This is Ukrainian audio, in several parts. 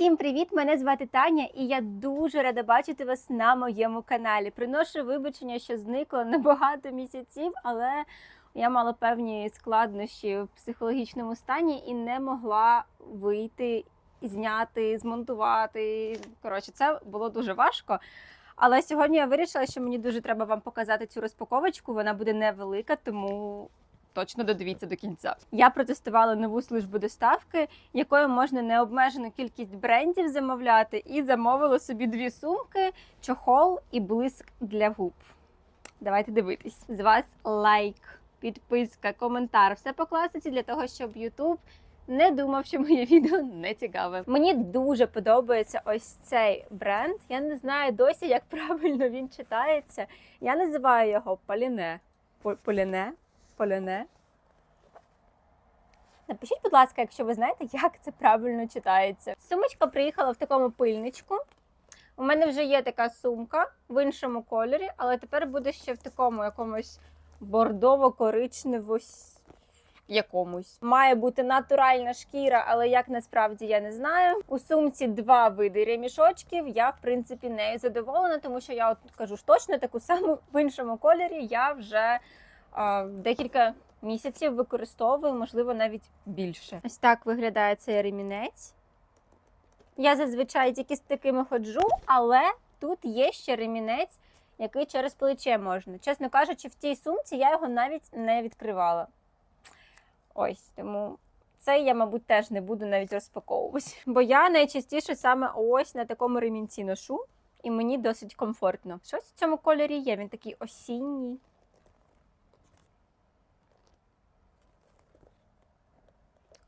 Всім привіт! Мене звати Таня, і я дуже рада бачити вас на моєму каналі. Приношу вибачення, що зникло на багато місяців, але я мала певні складнощі в психологічному стані і не могла вийти, зняти, змонтувати. Коротше, це було дуже важко. Але сьогодні я вирішила, що мені дуже треба вам показати цю розпаковочку. Вона буде невелика, тому точно додивіться до кінця. Я протестувала нову службу доставки, якою можна необмежену кількість брендів замовляти, і замовила собі дві сумки, чохол і блиск для губ. Давайте дивитись. З вас лайк, підписка, коментар. Все по класиці для того, щоб YouTube не думав, що моє відео не цікаве. Мені дуже подобається ось цей бренд. Я не знаю досі, як правильно він читається. Я називаю його Поліне. По- Поліне? Поліне? Напишіть, будь ласка, якщо ви знаєте, як це правильно читається. Сумочка приїхала в такому пильничку. У мене вже є така сумка в іншому кольорі, але тепер буде ще в такому якомусь бордово-коричнево якомусь. Має бути натуральна шкіра, але як насправді я не знаю. У сумці два види ремішочків. Я, в принципі, нею задоволена, тому що я от кажу ж точно таку саму в іншому кольорі. Я вже декілька місяців використовую, можливо, навіть більше. Ось так виглядає цей ремінець. Я зазвичай тільки з такими ходжу, але тут є ще ремінець, який через плече можна. Чесно кажучи, в тій сумці я його навіть не відкривала. Ось тому це я, мабуть, теж не буду навіть розпаковувати. Бо я найчастіше саме ось на такому ремінці ношу, і мені досить комфортно. Щось в цьому кольорі є, він такий осінній.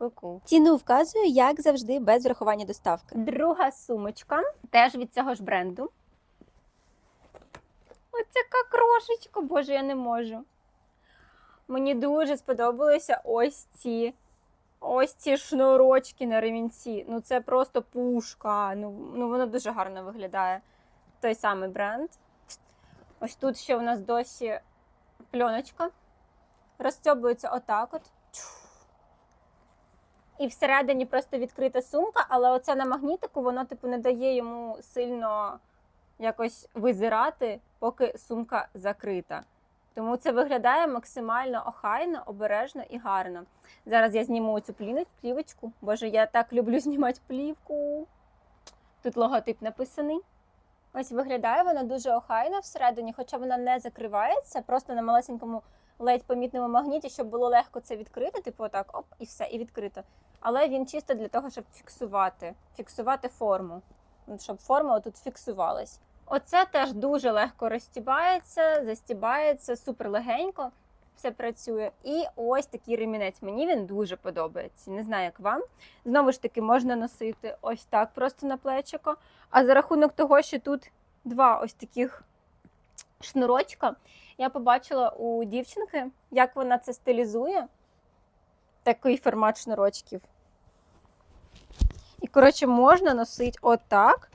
Ку-ку. Ціну вказую, як завжди, без врахування доставки. Друга сумочка, теж від цього ж бренду. Яка крошечка, боже, я не можу. Мені дуже сподобалися ось ці. Ось ці шнурочки на ремінці. Ну це просто пушка. Ну, ну воно дуже гарно виглядає. Той самий бренд. Ось тут ще у нас досі пленочка. Розстьобується отак от. І всередині просто відкрита сумка, але оце на магнітику, воно типу не дає йому сильно якось визирати, поки сумка закрита. Тому це виглядає максимально охайно, обережно і гарно. Зараз я зніму цю плівочку. Боже, я так люблю знімати плівку. Тут логотип написаний. Ось виглядає вона дуже охайно всередині, хоча вона не закривається, просто на малесенькому ледь помітному магніті, щоб було легко це відкрити, типу отак, оп, і все, і відкрито. Але він чисто для того, щоб фіксувати, фіксувати форму, Ну, щоб форма тут фіксувалась. Оце теж дуже легко розстібається, застібається, супер легенько. Все працює. І ось такий ремінець. Мені він дуже подобається. Не знаю, як вам. Знову ж таки, можна носити ось так просто на плечико. А за рахунок того, що тут два ось таких шнурочка, я побачила у дівчинки, як вона це стилізує. Такий формат шнурочків. І, коротше, можна носити отак.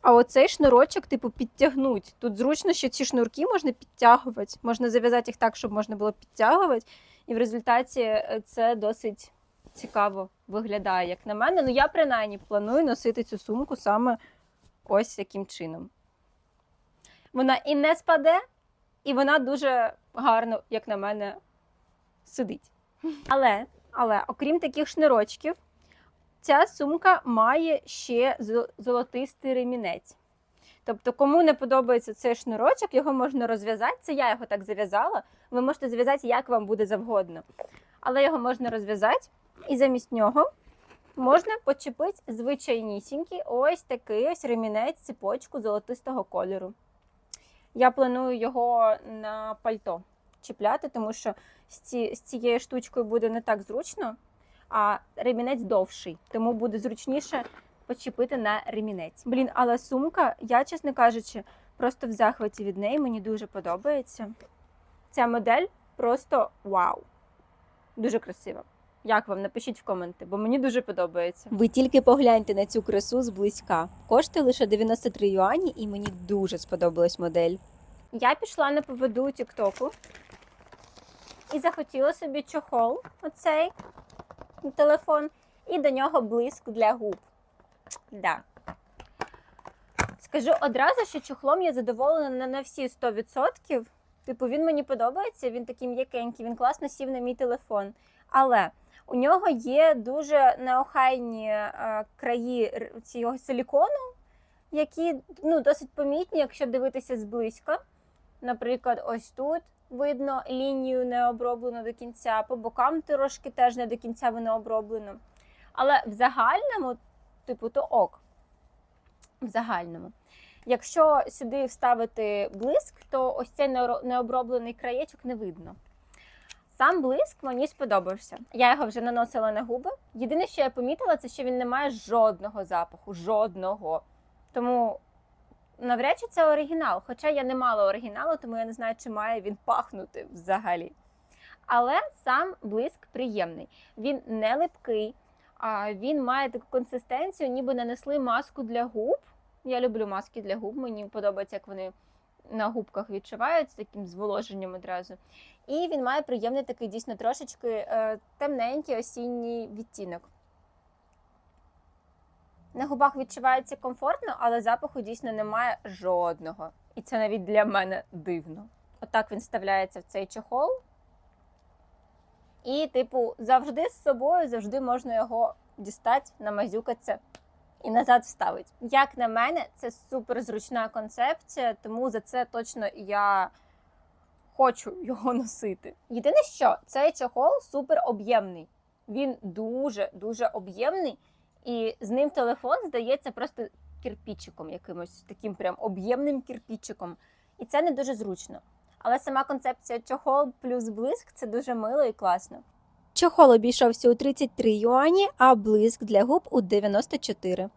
А оцей шнурочок, типу, підтягнуть. Тут зручно, що ці шнурки можна підтягувати. Можна зав'язати їх так, щоб можна було підтягувати. І в результаті е, це досить цікаво виглядає, як на мене. Ну, я принаймні планую носити цю сумку саме ось таким чином. Вона і не спаде, і вона дуже гарно, як на мене, сидить. Але, але окрім таких шнурочків, ця сумка має ще золотистий ремінець. Тобто, кому не подобається цей шнурочок, його можна розв'язати. Це я його так зав'язала. Ви можете зв'язати, як вам буде завгодно. Але його можна розв'язати, і замість нього можна почепити звичайнісінький ось такий ось ремінець цепочку золотистого кольору. Я планую його на пальто чіпляти, тому що з, ці, з цією штучкою буде не так зручно, а ремінець довший, тому буде зручніше почепити на ремінець. Блін, але сумка, я, чесно кажучи, просто в захваті від неї мені дуже подобається. Ця модель просто вау! Дуже красива. Як вам? Напишіть в коменти, бо мені дуже подобається. Ви тільки погляньте на цю красу зблизька. Коштує лише 93 юані, і мені дуже сподобалась модель. Я пішла на поводу Тіктоку і захотіла собі чохол, оцей телефон, і до нього блиск для губ. Да. Скажу одразу, що чохлом я задоволена не на всі 100%. Типу, він мені подобається, він такий м'якенький, він класно сів на мій телефон. Але у нього є дуже неохайні е, краї цього силікону, які ну, досить помітні, якщо дивитися зблизька. Наприклад, ось тут видно лінію не оброблену до кінця, по бокам трошки теж не до кінця воно оброблено. Але в загальному, типу, то ок. В загальному. Якщо сюди вставити блиск, то ось цей необроблений краєчок не видно. Сам блиск мені сподобався. Я його вже наносила на губи. Єдине, що я помітила, це що він не має жодного запаху, жодного. Тому навряд чи це оригінал. Хоча я не мала оригіналу, тому я не знаю, чи має він пахнути взагалі. Але сам блиск приємний. Він не липкий, він має таку консистенцію, ніби нанесли маску для губ. Я люблю маски для губ, мені подобається, як вони на губках відчуваються, таким зволоженням одразу. І він має приємний такий дійсно трошечки е, темненький осінній відтінок. На губах відчувається комфортно, але запаху дійсно немає жодного. І це навіть для мене дивно. Отак він вставляється в цей чохол. І, типу, завжди з собою, завжди можна його дістати, намазюкатися і назад вставити. Як на мене, це супер зручна концепція, тому за це точно я хочу його носити. Єдине, що цей чохол супер об'ємний. Він дуже дуже об'ємний, і з ним телефон здається просто кирпічиком, якимось таким прям об'ємним кирпічиком. І це не дуже зручно. Але сама концепція чохол плюс блиск це дуже мило і класно. Чохол обійшовся у 33 юані, а блиск для губ у 94.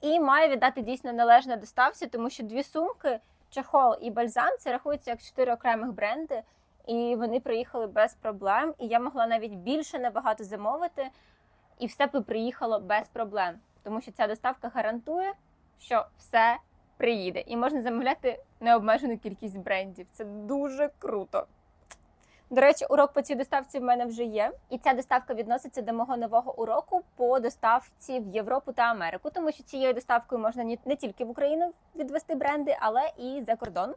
І маю віддати дійсно належне доставці, тому що дві сумки, чохол і бальзам це рахуються як чотири окремих бренди, і вони приїхали без проблем. І я могла навіть більше набагато замовити, і все би приїхало без проблем, тому що ця доставка гарантує, що все приїде, і можна замовляти необмежену кількість брендів. Це дуже круто. До речі, урок по цій доставці в мене вже є, і ця доставка відноситься до мого нового уроку по доставці в Європу та Америку, тому що цією доставкою можна не тільки в Україну відвести бренди, але і за кордон.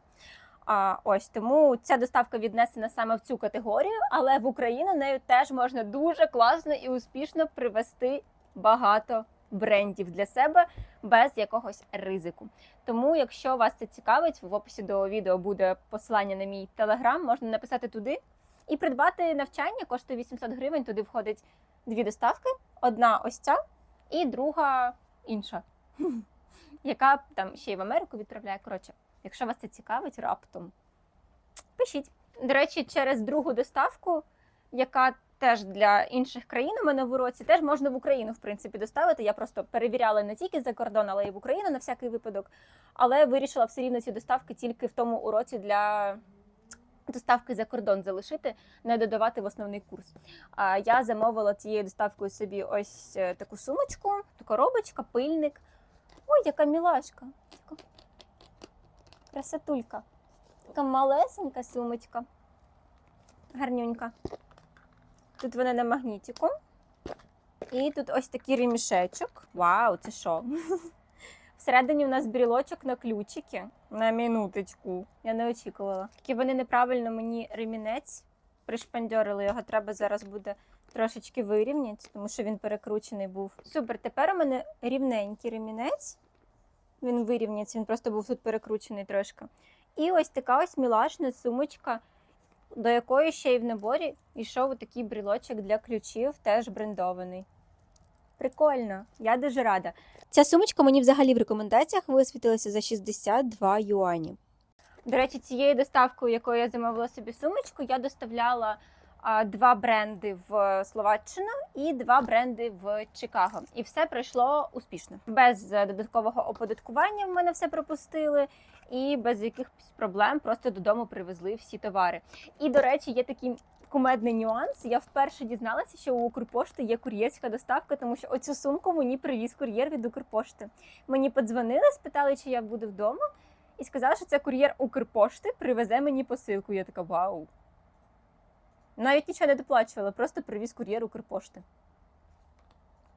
А, ось тому ця доставка віднесена саме в цю категорію, але в Україну нею теж можна дуже класно і успішно привести багато брендів для себе без якогось ризику. Тому, якщо вас це цікавить, в описі до відео буде посилання на мій телеграм, можна написати туди. І придбати навчання коштує 800 гривень. Туди входить дві доставки: одна ось ця, і друга інша, яка там ще й в Америку відправляє. Коротше, якщо вас це цікавить, раптом пишіть. До речі, через другу доставку, яка теж для інших країн у мене в уроці, теж можна в Україну в принципі доставити. Я просто перевіряла не тільки за кордон, але й в Україну на всякий випадок. Але вирішила все рівно ці доставки тільки в тому уроці для доставки за кордон залишити, не додавати в основний курс. А я замовила цією доставкою собі ось е, таку сумочку, коробочка, пильник. Ой, яка мілашка. Красотулька. Така малесенька сумочка. Гарнюнька. Тут вона на магнітику. І тут ось такий ремішечок. Вау, це що? Всередині у нас брілочок на ключики. На минуточку. Я не очікувала. Тільки вони неправильно мені ремінець пришпандьорили. Його треба зараз буде трошечки вирівняти, тому що він перекручений був. Супер, тепер у мене рівненький ремінець. Він вирівняться, він просто був тут перекручений трошки. І ось така ось мілашна сумочка, до якої ще й в наборі йшов такий брілочок для ключів, теж брендований. Прикольно, я дуже рада. Ця сумочка мені взагалі в рекомендаціях висвітилася за 62 юані. До речі, цією доставкою, якою я замовила собі сумочку, я доставляла два бренди в Словаччину і два бренди в Чикаго. І все пройшло успішно. Без е, додаткового оподаткування в мене все пропустили, і без якихось проблем просто додому привезли всі товари. І, до речі, є такий кумедний нюанс. Я вперше дізналася, що у Укрпошти є кур'єрська доставка, тому що оцю сумку мені привіз кур'єр від Укрпошти. Мені подзвонили, спитали, чи я буду вдома. І сказала, що це кур'єр Укрпошти привезе мені посилку. Я така вау. Навіть нічого не доплачувала, просто привіз кур'єр Укрпошти.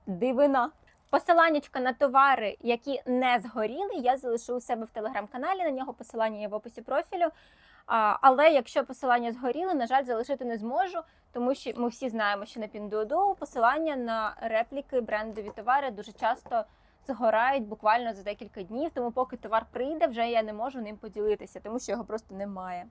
Дивина. Посиланнячко на товари, які не згоріли, я залишу у себе в телеграм-каналі. На нього посилання є в описі профілю. А, але якщо посилання згоріли, на жаль, залишити не зможу, тому що ми всі знаємо, що на Pinduoduo посилання на репліки брендові товари дуже часто згорають буквально за декілька днів. Тому поки товар прийде, вже я не можу ним поділитися, тому що його просто немає.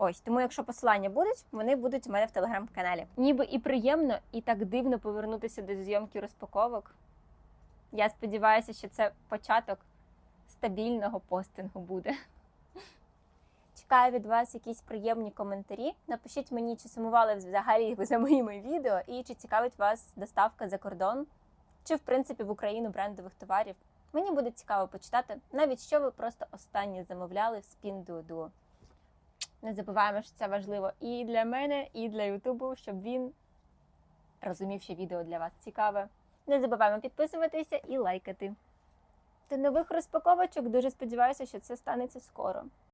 Ось тому, якщо посилання будуть, вони будуть у мене в телеграм-каналі. Ніби і приємно, і так дивно повернутися до зйомки розпаковок. Я сподіваюся, що це початок стабільного постингу буде. Чекаю від вас якісь приємні коментарі. Напишіть мені, чи сумували взагалі ви за моїми відео, і чи цікавить вас доставка за кордон, чи в принципі в Україну брендових товарів. Мені буде цікаво почитати, навіть що ви просто останнє замовляли в Spin Не забуваємо, що це важливо і для мене, і для Ютубу, щоб він розумів, що відео для вас цікаве. Не забуваємо підписуватися і лайкати. До нових розпаковочок дуже сподіваюся, що це станеться скоро.